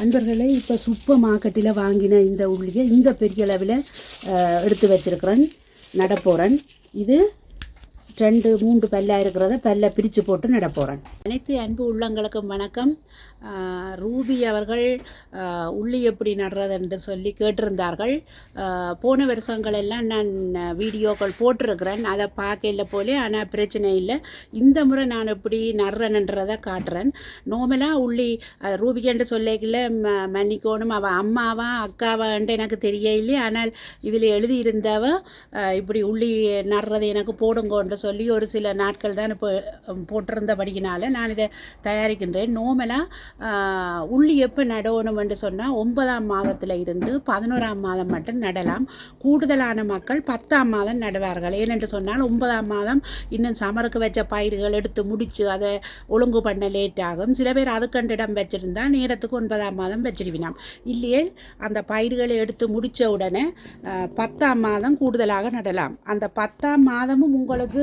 அன்பர்களே இப்போ சூப்பர் மார்க்கெட்டில் வாங்கின இந்த உள்ளியை இந்த பெரிய அளவில் எடுத்து வச்சிருக்கிறேன். நடப்போகிறேன் இது ரெண்டு மூன்று பல்லாக இருக்கிறத பல்ல பிரித்து போட்டு நடப்போகிறேன் அனைத்து அன்பு உள்ளங்களுக்கும் வணக்கம். ரூபி அவர்கள் உள்ளி எப்படி நடுறது என்று சொல்லி கேட்டிருந்தார்கள். போன வருஷங்கள் எல்லாம் நான் வீடியோக்கள் போட்டிருக்கிறேன். அதை பார்க்கல போலே ஆனால் பிரச்சனை இல்லை. இந்த முறை நான் எப்படி நடுறேன்ன்றதை காட்டுறேன். நோமலாக உள்ளி அஹ், ரூபிகன்று சொல்லிக்கல ம மன்னிக்கோணும். அவள் அம்மாவா அக்காவான்ட்டு எனக்கு தெரியல ஆனால் இதில் எழுதியிருந்தவ இப்படி உள்ளி நடுறது எனக்கு போடுங்கோன்னு சொல்லி ஒரு சில நாட்கள் தான் இப்போ உம், போட்டிருந்தபடியினால நான் நான் இதை தயாரிக்கின்றேன். நோமலாக உள்ளி எப்போ நடணும் என்று சொன்னால் ஒன்பதாம் மாதத்தில் இருந்து பதினோராம் மாதம் மட்டும் நடலாம். கூடுதலான மக்கள் பத்தாம் மாதம் நடுவார்கள். ஏனென்று சொன்னால் ஒன்பதாம் மாதம் இன்னும் சமருக்கு வச்ச பயிர்கள் எடுத்து முடித்து அதை ஒழுங்கு பண்ண லேட் ஆகும். சில பேர் அதுக்கண்டு இடம் நேரத்துக்கு ஒன்பதாம் மாதம் வச்சிருவினாம். இல்லையே அந்த பயிர்களை எடுத்து முடித்த உடனே பத்தாம் மாதம் கூடுதலாக நடலாம். அந்த பத்தாம் மாதமும் உங்களுக்கு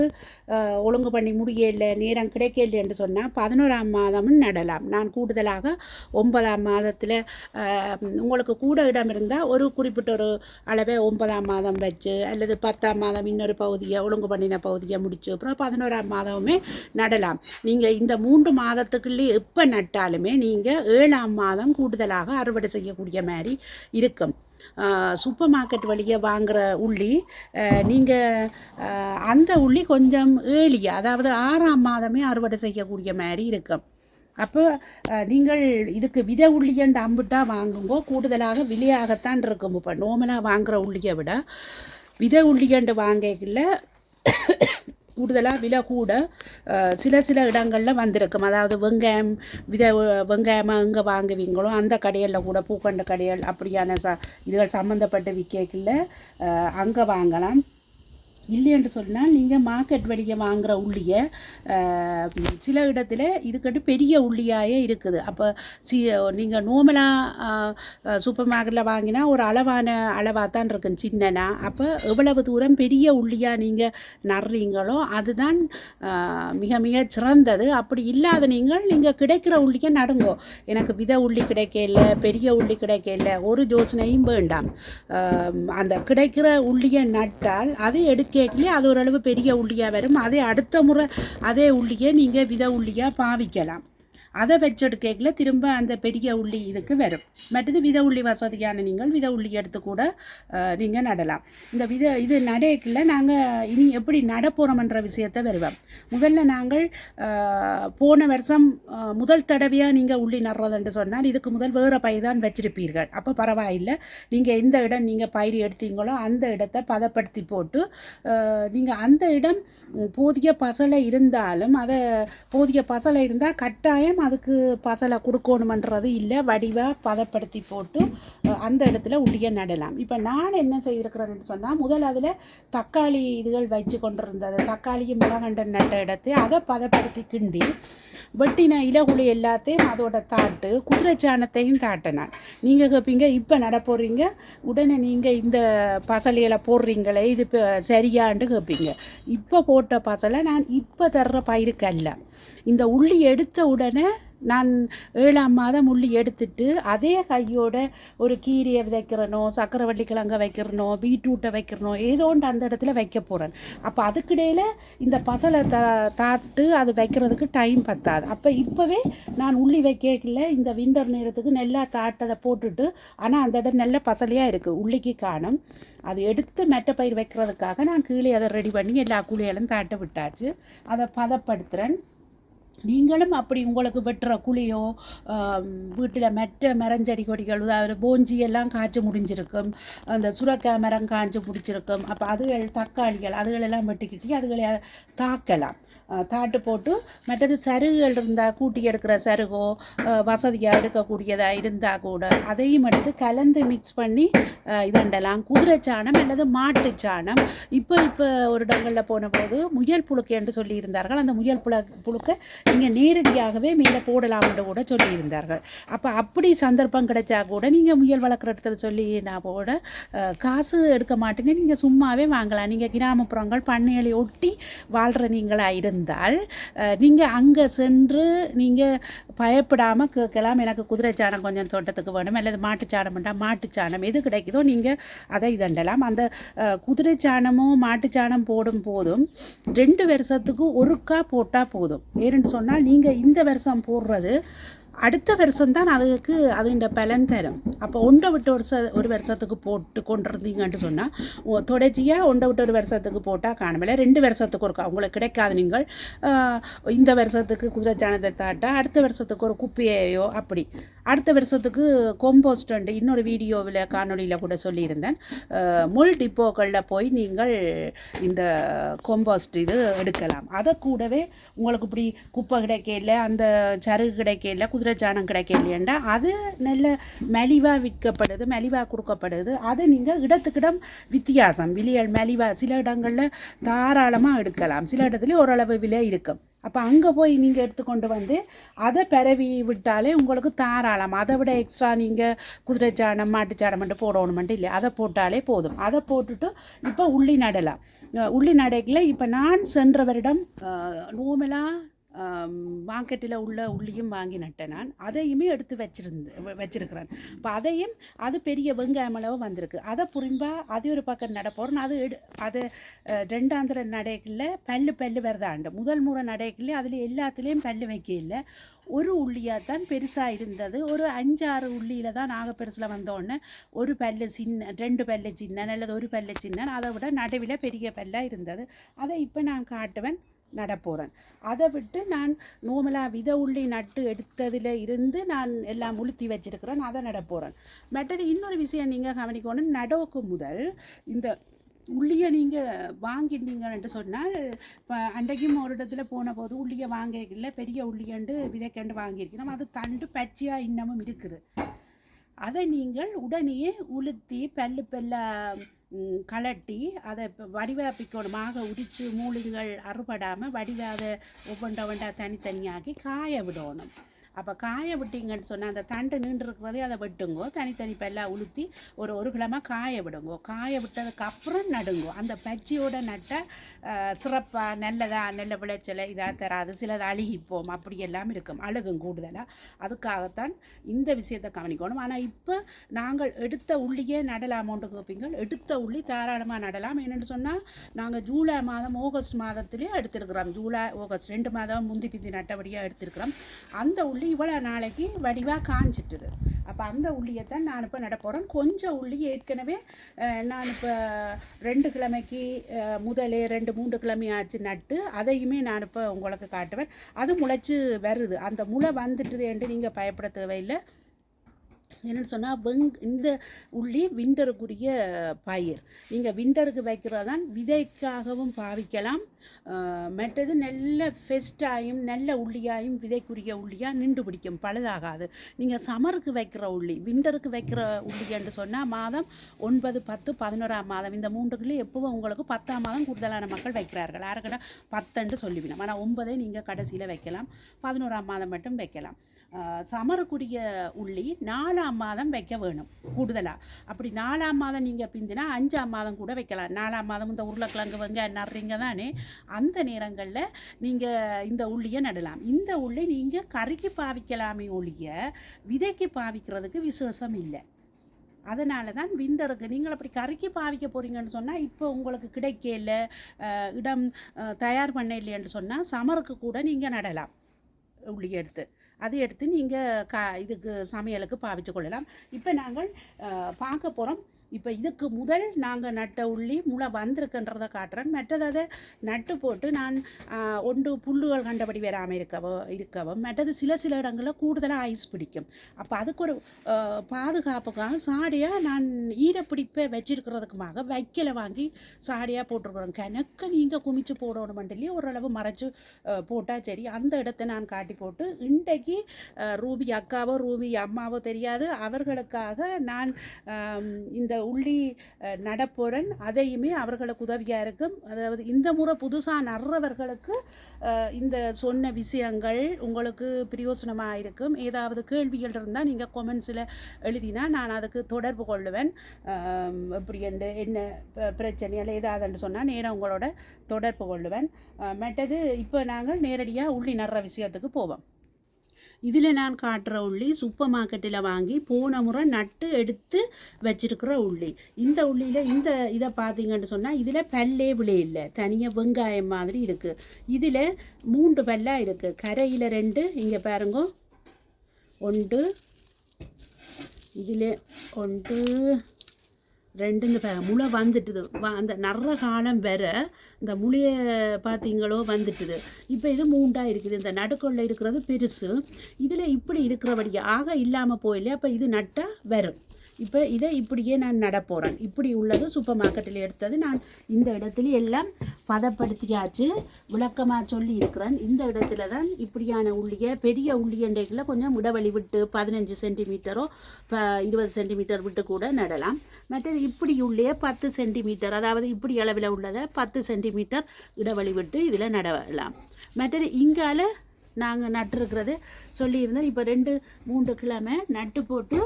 ஒழுங்கு பண்ணி முடியலை நேரம் கிடைக்கல என்று சொன்னால் பதினோராம் மாதமும் நடலாம். நான் கூடுதலாக ஒன்பதாம் மாதத்தில் உங்களுக்கு கூட இடம் இருந்தால் ஒரு குறிப்பிட்ட ஒரு அளவை ஒன்பதாம் மாதம் வச்சு அல்லது பத்தாம் மாதம் இன்னொரு பகுதியை ஒழுங்கு பண்ணின பகுதியை முடிச்சு அப்புறம் பதினோராம் மாதமுமே நடலாம். நீங்கள் இந்த மூன்று மாதத்துக்குள்ளே எப்போ நட்டாலுமே நீங்கள் ஏழாம் மாதம் கூடுதலாக அறுவடை செய்யக்கூடிய மாதிரி இருக்கும். சூப்பர் மார்க்கெட் வழியாக வாங்குகிற உள்ளி நீங்கள் அந்த உள்ளி கொஞ்சம் ஏழியா அதாவது ஆறாம் மாதமே அறுவடை செய்யக்கூடிய மாதிரி இருக்கும். அப்போ நீங்கள் இதுக்கு விதை உள்ளியண்டு அம்பிட்டா வாங்குங்கோ கூடுதலாக விலையாகத்தான் இருக்கும். இப்போ நோமலாக வாங்குகிற உள்ளியை விட விதை உள்ளியண்டு வாங்கல கூடுதலாக விலை கூட சில சில இடங்களில் வந்திருக்கும். அதாவது வெங்காயம் விதை வெங்காயமாக எங்கே வாங்குவீங்களோ அந்த கடைகளில் கூட பூக்கண்ட கடைகள் அப்படியான ச இதுகள் சம்மந்தப்பட்ட விற்கல அங்கே வாங்கலாம். இல்லைன்னு சொன்னால் நீங்கள் மார்க்கெட் வழியை வாங்குகிற உள்ளியை சில இடத்துல இதுக்கட்டு பெரிய உள்ளியாயே இருக்குது. அப்போ சி நீங்கள் நோமலாக சூப்பர் மார்க்கெட்டில் வாங்கினா ஒரு அளவான அளவாக தான் இருக்கும் சின்னனா. அப்போ எவ்வளவு தூரம் பெரிய உள்ளியாக நீங்கள் நடுறீங்களோ அதுதான் மிக மிக சிறந்தது. அப்படி இல்லாத நீங்கள் நீங்கள் கிடைக்கிற உள்ளியை நடுங்கோ. எனக்கு வித உள்ளி கிடைக்கல பெரிய உள்ளி கிடைக்கல ஒரு யோசனையும் வேண்டாம். அந்த கிடைக்கிற உள்ளியை நட்டால் அதை கேட்கலையே அது ஓரளவு பெரிய உள்ளியாக வரும். அதே அடுத்த முறை அதே உள்ளியை நீங்கள் வித உள்ளியாக பாவிக்கலாம். அதை வச்செடுக்கல திரும்ப அந்த பெரிய உள்ளி இதுக்கு வரும். மற்றது வித உள்ளி வசதியான நீங்கள் வித உள்ளி எடுத்து கூட நீங்கள் நடலாம். இந்த வித இது நடையக்கில் நாங்கள் இனி எப்படி நட போகிறோம்ன்ற விஷயத்தை வருவோம். முதல்ல நாங்கள் போன வருஷம் முதல் தடவையாக நீங்கள் உள்ளி நடுறதுன்னு சொன்னால் இதுக்கு முதல் வேறு பயிர் தான் வச்சிருப்பீர்கள். அப்போ பரவாயில்லை. நீங்கள் எந்த இடம் நீங்கள் பயிர் எடுத்தீங்களோ அந்த இடத்தை பதப்படுத்தி போட்டு நீங்கள் அந்த இடம் போதிய பசலை இருந்தாலும் அதை போதிய பசலை இருந்தால் கட்டாயம் அதுக்கு பசலை கொடுக்கணுமன்றது இல்லை வடிவாக பதப்படுத்தி போட்டு அந்த இடத்துல உள்ளிய நடலாம். இப்போ நான் என்ன செய்திருக்கிறேன்னு சொன்னால் முதல் அதில் தக்காளி இதுகள் வச்சு கொண்டிருந்தது. தக்காளியும் மிளகண்டன் நட்ட இடத்தை அதை பதப்படுத்தி கிண்டி வெட்டின இலகுளி எல்லாத்தையும் அதோட தாட்டு குதிரைச்சாணத்தையும் தாட்டினான் நீங்கள் கேட்பீங்க இப்போ நட போடுறீங்க உடனே நீங்கள் இந்த பசலைகளை போடுறீங்களே இது இப்போ சரியான்ட்டு கேட்பீங்க இப்போ போட்ட பசலை நான் இப்போ தர்ற பயிருக்கு அல்ல. இந்த உள்ளி எடுத்த உடனே நான் ஏழாம் மாதம் உள்ளி எடுத்துட்டு அதே கையோட ஒரு கீரையை விதைக்கிறனோ சக்கரவள்ளி கிழங்க வைக்கிறனோ பீட்ரூட்டை வைக்கிறனோ ஏதோ ஒன்று அந்த இடத்துல வைக்க போகிறேன் அப்போ அதுக்கிடையில் இந்த பசலை த தாத்து அது வைக்கிறதுக்கு டைம் பத்தாது. அப்போ இப்போவே நான் உள்ளி வைக்கல இந்த விண்டர் நேரத்துக்கு நல்லா தாட்டதை போட்டுட்டு ஆனால் அந்த இடம் நல்ல பசலையாக இருக்குது உள்ளிக்கு காணும். அது எடுத்து மெட்ட பயிர் வைக்கிறதுக்காக நான் கீழே அதை ரெடி பண்ணி எல்லா குழிகளும் தாட்ட விட்டாச்சு. அதை பதப்படுத்துகிறேன் நீங்களும் அப்படி உங்களுக்கு வெட்டுற குழியோ வீட்டில் மற்ற மரஞ்செடி கொடிகள் அதாவது போஞ்சி எல்லாம் காய்ச்சி முடிஞ்சிருக்கும். அந்த சுரக்காய் மரம் காய்ச்சி பிடிச்சிருக்கும் அப்போ அதுகள் தக்காளிகள் அதுகளெல்லாம் வெட்டிக்கிட்டி அதுகளை தாக்கலாம். தாட்டு போட்டு மற்றது சருகுகள் இருந்தால் கூட்டி எடுக்கிற சருகோ வசதியாக எடுக்கக்கூடியதாக இருந்தால் கூட அதையும் எடுத்து கலந்து மிக்ஸ் பண்ணி இதண்டலாம் குதிரை சாணம் அல்லது மாட்டு சாணம். இப்போ இப்போ ஒரு இடங்களில் போன போது முயல் புழுக்கு என்று சொல்லியிருந்தார்கள். அந்த முயல் புழ புழுக்கை நீங்கள் நேரடியாகவே மேலே போடலாம் என்று கூட சொல்லியிருந்தார்கள். அப்போ அப்படி சந்தர்ப்பம் கிடைச்சா கூட நீங்கள் முயல் வளர்க்குற இடத்துல சொல்லி நான் கூட காசு எடுக்க மாட்டேன்னு நீங்கள் சும்மாவே வாங்கலாம். நீங்கள் கிராமப்புறங்கள் பண்ணைகளை ஒட்டி வாழ்கிற நீங்களாக இருந்தால் இருந்தால் நீங்கள் அங்கே சென்று நீங்கள் பயப்படாமல் கேட்கலாம். எனக்கு குதிரைச்சாணம் கொஞ்சம் தோட்டத்துக்கு வேணும். அல்லது மாட்டுச்சாணம் வேண்டாம் மாட்டுச்சாணம் எது கிடைக்குதோ நீங்கள் அதை இதண்டலாம் அந்த அஹ், குதிரைச்சாணமோ மாட்டுச்சாணம் போடும் போதும் ரெண்டு வருஷத்துக்கு ஒருக்கா போட்டால் போதும். ஏன்னு சொன்னால் நீங்கள் இந்த வருஷம் போடுறது அடுத்த வருஷம் தான் அதுக்கு அதுண்ட பலன் தரும். அப்போ ஒன்றை விட்டு ஒரு ஒரு வருஷத்துக்கு போட்டு கொண்டிருந்தீங்கன்ட்டு சொன்னால் தொடர்ச்சியாக ஒன்றை விட்டு ஒரு வருஷத்துக்கு போட்டால் காணவில்லை ரெண்டு வருஷத்துக்கு ஒரு உங்களுக்கு கிடைக்காது நீங்கள் இந்த வருஷத்துக்கு குதிரை ஜானதை தாட்டா அடுத்த வருஷத்துக்கு ஒரு குப்பையையோ அப்படி. அடுத்த வருஷத்துக்கு கொம்போஸ்டன்ட் உண்டு. இன்னொரு வீடியோவில் காணொலியில் கூட சொல்லியிருந்தேன். முள் டிப்போக்களில் போய் நீங்கள் இந்த கொம்போஸ்ட் இது எடுக்கலாம். அதை கூடவே உங்களுக்கு இப்படி குப்பை கிடைக்கல அந்த சருகு கிடைக்கல குதிரைச்சாணம் கிடைக்கலையேண்டா அது நல்ல மலிவாக விற்கப்படுது மலிவாக கொடுக்கப்படுது. அது நீங்கள் இடத்துக்கிடம் வித்தியாசம். விலைகள் மலிவாக சில இடங்களில் தாராளமாக எடுக்கலாம். சில இடத்துல ஓரளவு விலை இருக்கும். அப்போ அங்கே போய் நீங்கள் எடுத்துக்கொண்டு வந்து அதை பரவி விட்டாலே உங்களுக்கு தாராளம். அதை விட எக்ஸ்ட்ரா நீங்கள் குதிரைச்சாணம் மாட்டுச்சாணம் மட்டும் போடணுமெண்ட்டு இல்லை. அதை போட்டாலே போதும். அதை போட்டுட்டு இப்போ உள்ளி நடலாம். உள்ளி நடைக்கல இப்போ நான் சென்ற வருடம் நோமலாக மார்க்கெட்டில் உள்ள உள்ளியும் வாங்கி நட்டேன் நான். அதையுமே எடுத்து வச்சிருந்து வ- வச்சிருக்கிறேன். இப்போ அதையும் அது பெரிய வெங்காயம் அளவு வந்திருக்கு. அதை புரிம்பா அது ஒரு பக்கம் நட போகிறேன் அது எடு அது ரெண்டாந்திர நடைகளில் பல்லு பல்லு வருதாண்டு. முதல் முறை நடைகளில் அதில் எல்லாத்துலேயும் பல்லு வைக்க இல்லை ஒரு உள்ளியாக தான் பெருசாக இருந்தது. ஒரு அஞ்சாறு உள்ளியில் தான் நாகப்பெருசில் வந்தோடனே ஒரு பல்லு சின்ன ரெண்டு பல்லு சின்னன் அல்லது ஒரு பல்லு சின்னன் அதை விட நடுவில் பெரிய பல்லாக இருந்தது. அதை இப்போ நான் காட்டுவேன். நடப்போகிறேன் அதை விட்டு நான் நோமலாக வித உள்ளி நட்டு எடுத்ததில் இருந்து நான் எல்லாம் உளுத்தி வச்சிருக்கிறேன் அதை நடப்போகிறேன் மற்றது இன்னொரு விஷயம் நீங்கள் கவனிக்கணும் நடவுக்கு முதல் இந்த உள்ளியை நீங்கள் வாங்கிட்டீங்கன்னு சொன்னால் இப்போ அன்றைக்கும் ஒரு இடத்துல போன போது உள்ளியை வாங்கல பெரிய உள்ளியண்டு விதைக்கண்டு வாங்கியிருக்கிறோம். அது தண்டு பச்சையாக இன்னமும் இருக்குது. அதை நீங்கள் உடனே உளுத்தி பல்லு பல்ல கலட்டி அதை இப்போ வடிவாக உரித்து மூலிகள் அறுபடாமல் வடிவாக அதை ஒவ்வொன்றை தனித்தனியாக்கி காய விடணும். அப்போ காய விட்டீங்கன்னு சொன்னால் அந்த தண்டு நின்றுருக்கிறதே அதை வெட்டுங்கோ. தனித்தனி பல்லாக உளுத்தி ஒரு ஒரு கிழமை காய விடுங்கோ. காய விட்டதுக்கு அப்புறம் நடுங்கோ. அந்த பஜ்ஜியோட நட்டால் சிறப்பாக நல்லதாக நல்ல விளைச்சலை இதாக தராது. சிலது அழுகிப்போம். அப்படி எல்லாம் இருக்கும். அழுகும் கூடுதலாக அதுக்காகத்தான் இந்த விஷயத்தை கவனிக்கணும். ஆனால் இப்போ நாங்கள் எடுத்த உள்ளியே நடலாமோன்ட்டு கேட்பீங்கள் எடுத்த உள்ளி தாராளமாக நடலாம். என்னென்னு சொன்னால் நாங்கள் ஜூலை மாதம் ஆகஸ்ட் மாதத்திலே எடுத்திருக்கிறோம். ஜூலை ஆகஸ்ட் ரெண்டு மாதம் முந்தி பிந்தி நட்டபடியாக எடுத்திருக்கிறோம். அந்த உள்ளி இவ்வளோ நாளைக்கு வடிவாக காஞ்சிட்டுது அப்போ அந்த உள்ளியைத்தான் நான் இப்போ நடப்போகிறேன் கொஞ்சம் உள்ளி ஏற்கனவே நான் இப்போ ரெண்டு கிழமைக்கு முதலே ரெண்டு மூன்று கிழமையாச்சு நட்டு அதையுமே நான் இப்போ உங்களுக்கு காட்டுவேன். அது முளைச்சு வருது. அந்த முளை வந்துட்டுது என்று நீங்கள் பயப்பட தேவையில்லை. என்னென்னு சொன்னால் வெங் இந்த உள்ளி விண்டருக்குரிய பயிர். நீங்கள் விண்டருக்கு வைக்கிறதான் விதைக்காகவும் பாவிக்கலாம். மற்றது நல்ல ஃபெஸ்டாயும் நல்ல உள்ளியாயும் விதைக்குரிய உள்ளியாக நின்று பிடிக்கும். பழுதாகாது. நீங்கள் சமருக்கு வைக்கிற உள்ளி விண்டருக்கு வைக்கிற உள்ளின்னு சொன்னால் மாதம் ஒன்பது பத்து பதினோராம் மாதம். இந்த மூன்றுக்குள்ளே எப்போவும் உங்களுக்கு பத்தாம் மாதம் கூடுதலான மக்கள் வைக்கிறார்கள். யாருக்கிட்ட பத்துன்னு சொல்லிவிடும். ஆனால் ஒன்பதை நீங்கள் கடைசியில் வைக்கலாம். பதினோராம் மாதம் மட்டும் வைக்கலாம். சமருக்குரிய உள்ளி நாலாம் மாதம் வைக்க வேணும் கூடுதலாக அப்படி நாலாம் மாதம் நீங்கள் பிந்தினா அஞ்சாம் மாதம் கூட வைக்கலாம். நாலாம் மாதம் இந்த உருளைக்கிழங்கு வெங்காயம் நடுறீங்க தானே? அந்த நேரங்களில் நீங்கள் இந்த உள்ளியை நடலாம். இந்த உள்ளி நீங்கள் கறிக்கு பாவிக்கலாமே ஒழிய விதைக்கு பாவிக்கிறதுக்கு விசேஷம் இல்லை. அதனால தான் விண்டருக்கு நீங்கள் அப்படி கறிக்கு பாவிக்க போகிறீங்கன்னு சொன்னால் இப்போ உங்களுக்கு கிடைக்கல இடம் தயார் பண்ண இல்லைன்னு சொன்னால் சமருக்கு கூட நீங்கள் நடலாம். உள்ளி எடுத்து. அதை எடுத்து நீங்கள் கா இதுக்கு சமையலுக்கு பாவிச்சு கொள்ளலாம். இப்போ நாங்கள் பார்க்க போகிறோம் இப்போ இதுக்கு முதல் நாங்கள் நட்ட உள்ளி முளை வந்திருக்குன்றதை காட்டுறேன். மற்றது அதை நட்டு போட்டு நான் ஒன்று புல்லுகள் கண்டபடி வராமல் இருக்கவோ இருக்கவோ மற்றது சில சில இடங்களில் கூடுதலாக ஐஸ் பிடிக்கும். அப்போ அதுக்கு ஒரு பாதுகாப்புக்காக சாடியாக நான் ஈரப்பிடிப்பை வச்சிருக்கிறதுக்குமாக வைக்கலை வாங்கி சாடியாக போட்டிருக்கிறோம். கணக்க நீங்கள் குமிச்சு போடணுமெண்டிலே ஓரளவு மறைச்சு போட்டால் சரி. அந்த இடத்த நான் காட்டி போட்டு இன்றைக்கு ரூபி அக்காவோ ரூபி அம்மாவோ தெரியாது. அவர்களுக்காக நான் இந்த உள்ளி நடப்போரன் அதையுமே அவர்களுக்கு உதவியாக இருக்கும். அதாவது இந்த முறை புதுசாக நடுறவர்களுக்கு இந்த சொன்ன விஷயங்கள் உங்களுக்கு பிரயோசனமாக இருக்கும். ஏதாவது கேள்விகள் இருந்தால் நீங்கள் கொமெண்ட்ஸில் எழுதினா நான் அதுக்கு தொடர்பு கொள்ளுவேன். ஆம், எப்படி என்று என்ன பிரச்சனைகள் ஏதாவதுன்னு சொன்னால் நேராக உங்களோட தொடர்பு கொள்ளுவேன். மற்றது இப்போ நாங்கள் நேரடியாக உள்ளி நடுற விஷயத்துக்கு போவோம். இதில் நான் காட்டுற உள்ளி சூப்பர் மார்க்கெட்டில் வாங்கி போன முறை நட்டு எடுத்து வச்சிருக்கிற உள்ளி. இந்த உள்ளியில் இந்த இதை பார்த்தீங்கன்னு சொன்னால் இதில் பல்லே இல்லை. தனியாக வெங்காயம் மாதிரி இருக்குது இதில் மூன்று பல்லாக இருக்குது கரையில் ரெண்டு இங்கே பாருங்க. ஒன்று இதில் ஒன்று ரெண்டுங்க முளை வந்துட்டுது. அந்த நர்ற காலம் வர இந்த முளையை பார்த்தீங்களோ வந்துட்டுது. இப்போ இது மூண்டாக இருக்குது. இந்த நடுக்கொள்ள இருக்கிறது பெருசு. இதில் இப்படி இருக்கிறபடியா. ஆக இல்லாமல் போயில்லையா? அப்போ இது நட்டால் வரும். இப்போ இதை இப்படியே நான் நடப்போகிறேன் இப்படி உள்ளது சூப்பர் மார்க்கெட்டில் எடுத்தது நான் இந்த இடத்துல எல்லாம் பதப்படுத்தியாச்சு விளக்கமாக சொல்லி இருக்கிறேன். இந்த இடத்துல தான் இப்படியான உள்ளியை பெரிய உள்ளியண்டைகளை கொஞ்சம் இடைவெளி விட்டு பதினஞ்சு சென்டிமீட்டரோ இப்போ இருபது சென்டிமீட்டர் விட்டு கூட நடலாம். மற்றது இப்படி உள்ளே பத்து சென்டிமீட்டர் அதாவது இப்படி அளவில் உள்ளதை பத்து சென்டிமீட்டர் இடைவெளி விட்டு இதில் நடலாம். மற்றது இங்கால நாங்கள் நட்டுருக்கிறது சொல்லியிருந்தோம் இப்போ ரெண்டு மூன்று கிழமை நட்டு போட்டு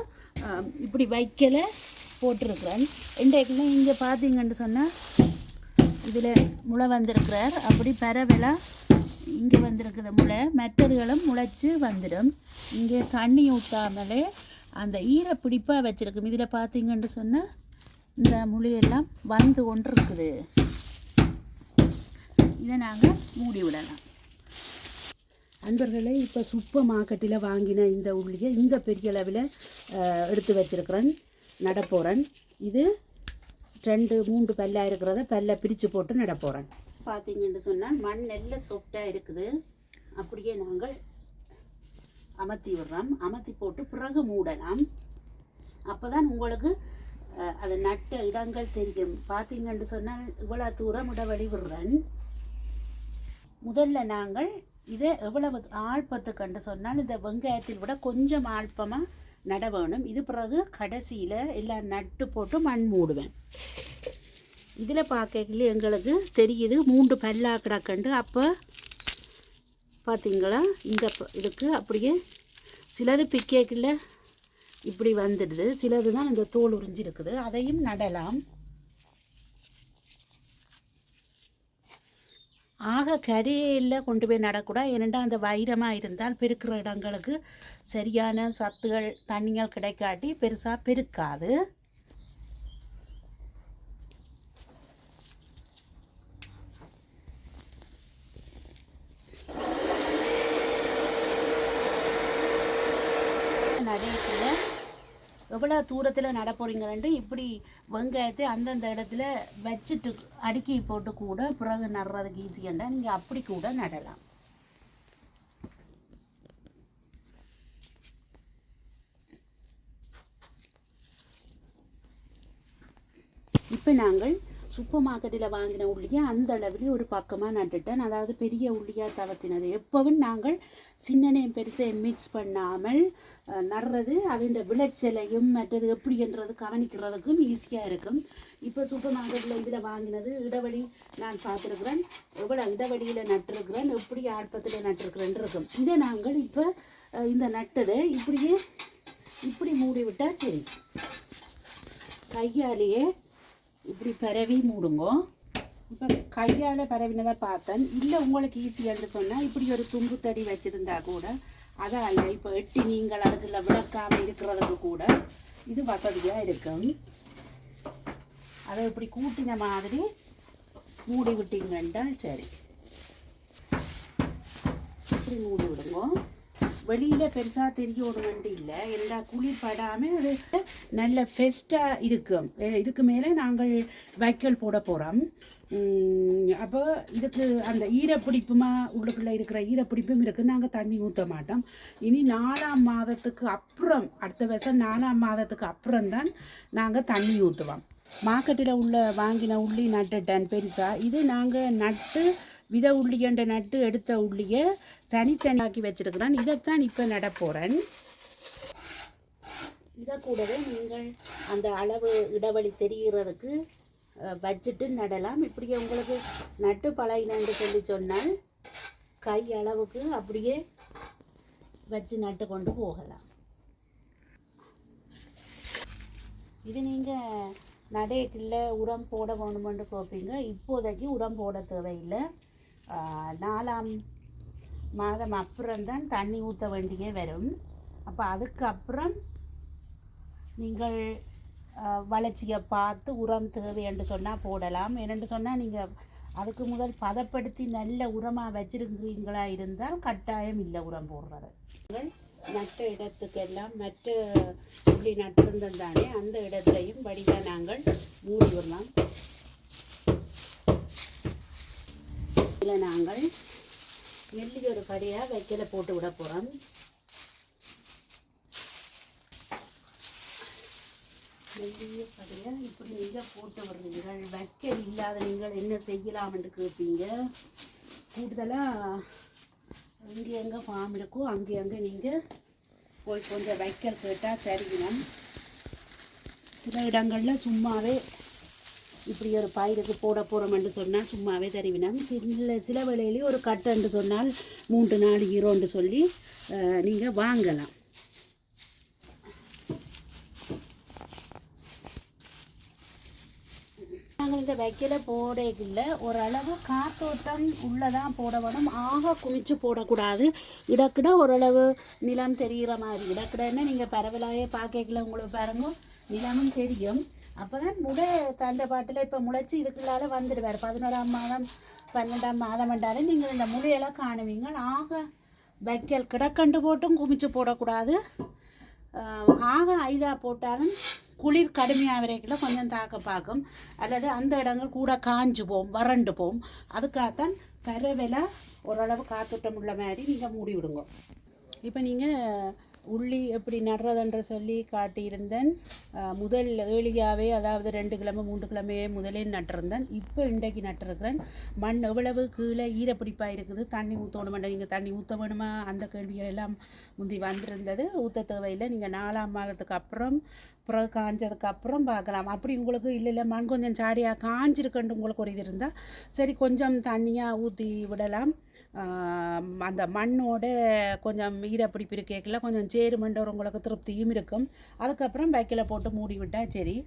இப்படி வைக்கலை போட்டிருக்கிறேன். இன்றைக்குள்ள இங்கே பார்த்தீங்கன்னு சொன்னால் இதில் முளை வந்திருக்கிறார். அப்படி பரவலாக இங்கே வந்திருக்குது முளை. மெத்ததுகளும் முளைச்சி வந்துடும். இங்கே தண்ணி ஊற்றாமலே அந்த ஈரப்பிடிப்பாக வச்சுருக்கும். இதில் பார்த்தீங்கன்னு சொன்னால் இந்த முளையெல்லாம் வந்து கொண்டு இருக்குது இதை நாங்கள் மூடி விடலாம். அன்பர்களே இப்போ சூப்பர் மார்க்கெட்டில் வாங்கின இந்த உள்ளியை இந்த பெரிய அளவில் எடுத்து வச்சிருக்கிறேன். நடப்போகிறேன் இது ரெண்டு மூன்று பல்லாக இருக்கிறத பல்ல பிரித்து போட்டு நடப்போகிறேன் பார்த்தீங்கன்னு சொன்னால் மண் நல்ல சாஃப்டாக இருக்குது. அப்படியே நாங்கள் அமர்த்தி விடுறோம். அமர்த்தி போட்டு பிறகு மூடலாம். அப்போ தான் உங்களுக்கு அது நட்ட இடங்கள் தெரியும். பார்த்தீங்கன்னு சொன்னால் இவ்வளோ தூரம் இடைவெளி விடுறேன். முதல்ல நாங்கள் இதை எவ்வளவு ஆழ்பத்து கண்டு சொன்னால் இந்த வெங்காயத்தில் விட கொஞ்சம் ஆழ்பமாக நட வேணும். இது பிறகு கடைசியில் எல்லாம் நட்டு போட்டு மண் மூடுவேன். இதில் பார்க்கல எங்களுக்கு தெரியுது மூன்று பல்லா கிடக்கண்டு. அப்போ பார்த்திங்களா இந்த இதுக்கு அப்படியே சிலது பிக்கேக்கில் இப்படி வந்துடுது. சிலது தான் இந்த தோல் உறிஞ்சிருக்குது. அதையும் நடலாம். ஆக கரையில் கொண்டு போய் நடக்கூடாது ஏனெண்டா அந்த வைரமாக இருந்தால் பெருக்கிற இடங்களுக்கு சரியான சத்துகள் தண்ணிகள் கிடைக்காட்டி பெருசாக பெருக்காது நடையத்தில் எவ்வளோ தூரத்தில் நடப்போறீங்கன்ட்டு இப்படி வெங்காயத்தை அந்தந்த இடத்துல வச்சுட்டு அடுக்கி போட்டு கூட பிறகு நடுறதுக்கு ஈஸியாண்டா நீங்கள் அப்படி கூட நடலாம். இப்போ நாங்கள் சூப்பர் மார்க்கெட்டில் வாங்கின உள்ளியை அந்த அளவுலேயும் ஒரு பக்கமாக நட்டுட்டேன். அதாவது பெரிய உள்ளியாக தவத்தினது. எப்பவும் நாங்கள் சின்னனையும் பெருசையும் மிக்ஸ் பண்ணாமல் நடுறது அதன் விளைச்சலையும் மற்றது எப்படி என்றது கவனிக்கிறதுக்கும் ஈஸியாக இருக்கும். இப்போ சூப்பர் மார்க்கெட்டில் இதில் வாங்கினது இடைவெளி நான் பார்த்துருக்குறேன். எவ்வளோ இடவழியில் நட்டிருக்கிறேன் எப்படி ஆட்பத்தில் நட்டிருக்கிறேன் இருக்கும். இதை நாங்கள் இப்போ இந்த நட்டதை இப்படியே இப்படி மூடி விட்டால் சரி. கையாலேயே இப்படி பரவி மூடுங்க. இப்போ கையால் பரவினதை பார்த்தேன். இல்லை உங்களுக்கு ஈஸியான்னு சொன்னால் இப்படி ஒரு தும்பு தடி வச்சுருந்தா கூட அதான் இல்லை இப்போ எட்டி நீங்கள் அதுக்குள்ள விளக்காமல் இருக்கிறதுக்கு கூட இது வசதியாக இருக்கும். அதை இப்படி கூட்டின மாதிரி மூடி விட்டீங்கன்றால் சரி. இப்படி மூடி விடுங்க வெளியில் பெருசாக தெரிய ஒரு வண்டி இல்லை. எல்லா குளிர் படாமல் அது நல்ல ஃபெஸ்ட்டாக இருக்கும். இதுக்கு மேலே நாங்கள் வைக்கோல் போட போகிறோம் அப்போ இதுக்கு அந்த ஈரப்பிடிப்புமா உள்ளுக்குள்ளே இருக்கிற ஈரப்பிடிப்பும் இருக்குது நாங்கள் தண்ணி ஊற்ற மாட்டோம். இனி நாலாம் மாதத்துக்கு அப்புறம் அடுத்த வருஷம் நாலாம் மாதத்துக்கு அப்புறம் தான் நாங்கள் தண்ணி ஊற்றுவோம் மார்க்கெட்டில் உள்ள வாங்கின உள்ளி நட்டுட்டேன் பெருசாக இது நாங்கள் நட்டு வித உள்ளியண்ட நட்டு எடுத்த உள்ளியை தனித்தனியாக்கி வச்சிருக்கிறேன். இதைத்தான் இப்போ நடப்போகிறேன் இதை கூடவே நீங்கள் அந்த அளவு இடைவெளி தெரிகிறதுக்கு வச்சுட்டு நடலாம். இப்படியே உங்களுக்கு நட்டு பழகினு சொல்லி சொன்னால் கை அளவுக்கு அப்படியே வச்சு நட்டு கொண்டு போகலாம். இது நீங்கள் நடையத்தில் உரம் போட வேணுமென்று பார்ப்பீங்க இப்போதைக்கு உரம் போட தேவையில்லை. நாலாம் மாதம் அப்புறம்தான் தண்ணி ஊற்ற வேண்டியே வரும். அப்போ அதுக்கப்புறம் நீங்கள் வளர்ச்சியை பார்த்து உரம் தேவை என்று சொன்னால் போடலாம். ஏனென்று சொன்னால் நீங்கள் அதுக்கு முதல் பதப்படுத்தி நல்ல உரமாக வச்சிருக்கிறீங்களா இருந்தால் கட்டாயம் இல்லை உரம் போடுறது. நீங்கள் நட்ட இடத்துக்கெல்லாம் மற்ற இப்படி நட்டிருந்தோம் தானே அந்த இடத்தையும் வடிவாக நாங்கள் மூடி விடலாம். இதில் நாங்கள் மெல்லி ஒரு கடையாக வைக்கல போட்டு விட போகிறோம். மெல்லிய கடையாக இப்படி நீங்கள் போட்டு விடுறீங்கள் வைக்க இல்லாத நீங்கள் என்ன செய்யலாம் என்று கேட்பீங்க. கூடுதலாக இங்கே எங்கே ஃபார்ம் இருக்கோ அங்கே அங்கே நீங்கள் போய் கொஞ்சம் வைக்கல் கேட்டால் தருவினம் சில இடங்களில் சும்மாவே இப்படி ஒரு பயிருக்கு போட போகிறோம்னு சொன்னால் சும்மாவே தருவினான். சில சில வேளையிலேயே ஒரு கட்டுன்னு சொன்னால் மூன்று நாலு ஹீரோன்னு சொல்லி நீங்கள் வாங்கலாம். நாங்கள் இந்த வைக்கல போடல ஓரளவு காத்தோட்டம் உள்ளதான் போட வேணும். ஆக குமிச்சு போடக்கூடாது. இடக்கிட ஓரளவு நிலம் தெரிகிற மாதிரி. இடக்கிடன்னு நீங்கள் பரவலாயே பார்க்கல உங்களுக்கு பாருங்க. நிலமும் தெரியும். அப்போ தான் முடை தண்டை பாட்டில் இப்போ முளைச்சி இதுக்குள்ளால வந்துடுவார். பதினோராம் மாதம் பன்னெண்டாம் மாதம் என்றாலும் நீங்கள் இந்த முளையெல்லாம் காணுவீங்க. ஆக வைக்கல் கிடக்கண்டு போட்டும் குமிச்சு போடக்கூடாது. ஆக ஐதா போட்டாலும் குளிர் கடுமையாக வரைக்கும் கொஞ்சம் தாக்க பார்க்கும். அல்லது அந்த இடங்கள் கூட காஞ்சு போகும் வறண்டு போகும் அதுக்காகத்தான் பரவலாக ஓரளவு காத்தோட்டம் உள்ள மாதிரி நீங்கள் மூடி விடுங்க. இப்போ நீங்கள் உள்ளி எப்படி நடுறதுன்ற சொல்லி காட்டியிருந்தேன். முதல் ஏழியாவே அதாவது ரெண்டு கிழமை மூன்று கிழமையே முதலே நட்டிருந்தேன். இப்போ இன்றைக்கு நட்டிருக்கிறேன். மண் எவ்வளவு கீழே ஈரப்பிடிப்பாக இருக்குது? தண்ணி ஊற்றணும் நீங்கள் தண்ணி ஊற்ற வேணுமா? அந்த கேள்விகள் எல்லாம் முந்தி வந்திருந்தது. ஊற்ற தேவையில்லை. நீங்கள் நாலாம் மாதத்துக்கு அப்புறம் அப்புறம் காஞ்சதுக்கு அப்புறம் பார்க்கலாம். அப்படி உங்களுக்கு இல்லை இல்லை மண் கொஞ்சம் சாடியாக காஞ்சிருக்குன்ட்டு உங்களுக்கு ஒரு இது இருந்தால் சரி கொஞ்சம் தண்ணியாக ஊற்றி விடலாம். அந்த மண்ணோட கொஞ்சம் ஈரப்பிடிப்பு இருக்கேக்கில் கொஞ்சம் சேரு மண்டவர் உங்களுக்கு திருப்தியும் இருக்கும். அதுக்கப்புறம் வைக்கல போட்டு மூடி விட்டால் சரி.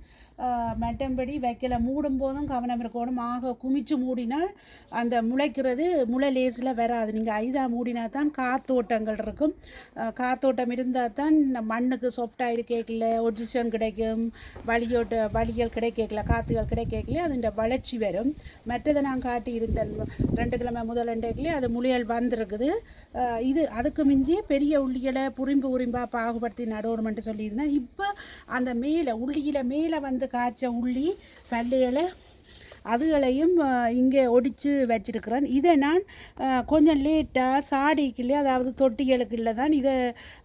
மட்டம்படி வைக்கலை வைக்கல மூடும் போதும் கவனம் இருக்கணும். ஆக குமிச்சு மூடினால் அந்த முளைக்கிறது முளை லேஸில் வராது. நீங்கள் ஐதாக மூடினா தான் காத்தோட்டங்கள் இருக்கும். காத்தோட்டம் இருந்தால் தான் மண்ணுக்கு சாஃப்டாக இருக்கேக்கில் ஒட்சிஷன் கிடைக்கும் வலியோட்ட வலிகள் கிடைக்கல காற்றுகள் கிடைக்கல அதுன்ற வளர்ச்சி வரும். மற்றதை நான் காட்டி இருந்தேன் ரெண்டு கிழமை முதல் ரெண்டு அது முளையல் வந்திருக்குது. இது அதுக்கு மிஞ்சி பெரிய உள்ளிகளை புரிம்பு உரிம்பாக பாகுபடுத்தி நடணுமென்ட்டு சொல்லியிருந்தேன். இப்போ அந்த மேலே உள்ளியில் மேலே வந்து காய்ச்ச உள்ளி கல்லுகளை அதுகளையும் இங்கே ஒடிச்சு வச்சிருக்கிறேன். இதை நான் கொஞ்சம் லேட்டாக சாடிக்குள்ளே அதாவது தொட்டிகளுக்குள்ள தான் இதை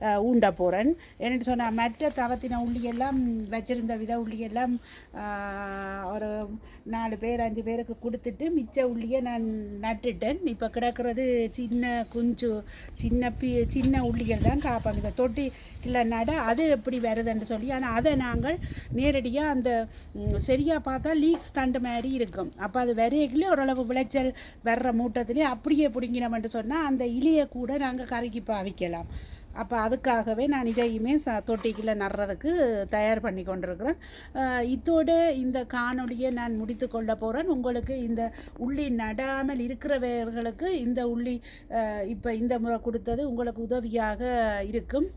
ஆஹ், ஊண்ட போகிறேன் என்னென்னு சொன்னால் மற்ற தவத்தின உள்ளியெல்லாம் வச்சிருந்த வித உள்ளியெல்லாம் ஒரு நாலு பேர் அஞ்சு பேருக்கு கொடுத்துட்டு மிச்ச உள்ளியை நான் நட்டுட்டேன். இப்போ கிடக்கிறது சின்ன குஞ்சு சின்ன பி சின்ன உள்ளிகள் தான் காப்பாங்க இந்த இல்லை நட அது எப்படி வருதுன்னு சொல்லி ஆனால் அதை நாங்கள் நேரடியாக அந்த சரியாக பார்த்தா லீக்ஸ் தண்டு மாதிரி இருக்கும். அப்போ அது விரையிலே ஓரளவு விளைச்சல் வர்ற மூட்டத்திலே அப்படியே பிடிங்கினோம்னு சொன்னால் அந்த இலியை கூட நாங்கள் கருக்கி பாவிக்கலாம். அப்போ அதுக்காகவே நான் இதையுமே ச தொட்டிக்குள்ள நடுறதுக்கு தயார் பண்ணி கொண்டிருக்கிறேன். அஹ் இதோட இந்த காணொலியை நான் முடித்து கொள்ள போகிறேன் உங்களுக்கு இந்த உள்ளி நடாமல் இருக்கிறவர்களுக்கு இந்த உள்ளி இப்போ இந்த முறை கொடுத்தது உங்களுக்கு உதவியாக இருக்கும்.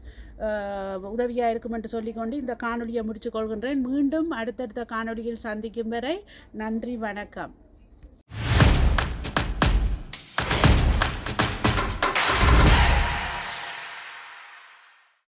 உதவியாக இருக்கும் என்று சொல்லிக்கொண்டு இந்த காணொலியை முடித்துக் கொள்கின்றேன். மீண்டும் அடுத்தடுத்த காணொளியில் சந்திக்கும் வரை நன்றி வணக்கம்.